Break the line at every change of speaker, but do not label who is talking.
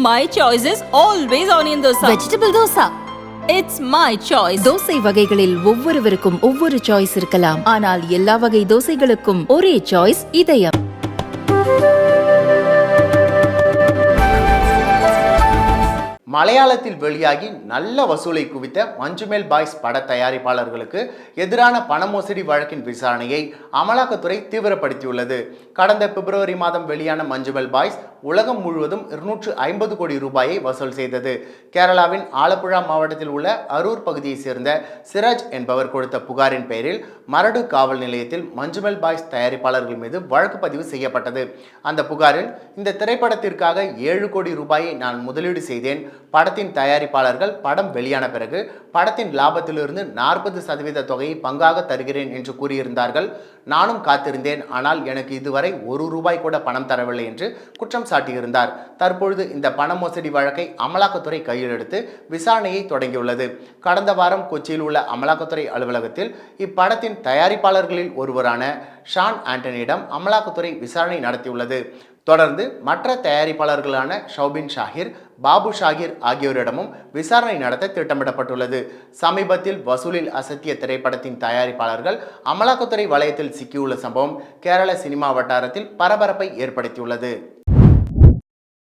My choice is always onion dosa.
Vegetable dosa
It's my choice.
Dosa வகைகளில் ஒவ்வொருவருக்கும் ஒவ்வொரு choice இருக்கலாம் ஆனால் எல்லா வகை தோசைகளுக்கும் ஒரே சாய்ஸ் இதயம்
மலையாளத்தில் வெளியாகி நல்ல வசூலை குவித்த மஞ்சுமேல் பாய்ஸ் பட தயாரிப்பாளர்களுக்கு எதிரான பண மோசடி வழக்கின் விசாரணையை அமலாக்கத்துறை தீவிரப்படுத்தியுள்ளது கடந்த பிப்ரவரி மாதம் வெளியான மஞ்சுமேல் பாய்ஸ் உலகம் முழுவதும் இருநூற்று ஐம்பது கோடி ரூபாயை வசூல் செய்தது. கேரளாவின் ஆலப்புழா மாவட்டத்தில் உள்ள அரூர் பகுதியைச் சேர்ந்த சிராஜ் என்பவர் கொடுத்த புகாரின் பெயரில் மரடு காவல் நிலையத்தில் மஞ்சுமேல் பாய்ஸ் தயாரிப்பாளர்கள் மீது வழக்கு பதிவு செய்யப்பட்டது. அந்த புகாரில் இந்த திரைப்படத்திற்காக ஏழு கோடி ரூபாயை நான் முதலீடு செய்தேன். படத்தின் தயாரிப்பாளர்கள் படம் வெளியான பிறகு படத்தின் லாபத்திலிருந்து நாற்பது சதவீத தொகையை பங்காக தருகிறேன் என்று கூறியிருந்தார்கள். நானும் காத்திருந்தேன். ஆனால் எனக்கு இதுவரை ஒரு ரூபாய் கூட பணம் தரவில்லை என்று குற்றம் சாட்டியிருந்தார். தற்பொழுது இந்த பண மோசடி வழக்கை அமலாக்கத்துறை கையில் எடுத்து விசாரணையை தொடங்கியுள்ளது. கடந்த வாரம் கொச்சியில் உள்ள அமலாக்கத்துறை அலுவலகத்தில் இப்படத்தின் தயாரிப்பாளர்களில் ஒருவரான ஷான் ஆண்டனியிடம் அமலாக்கத்துறை விசாரணை நடத்தியுள்ளது. தொடர்ந்து மற்ற தயாரிப்பாளர்களான ஷௌபின் ஷாகிர் பாபு ஷாகிர் ஆகியோரிடமும் விசாரணை நடத்த திட்டமிடப்பட்டுள்ளது. சமீபத்தில் வசூலில் அசத்திய திரைப்படத்தின் தயாரிப்பாளர்கள் அமலாக்கத்துறை வலயத்தில் சிக்கியுள்ள சம்பவம் கேரள சினிமா வட்டாரத்தில் பரபரப்பை ஏற்படுத்தியுள்ளது.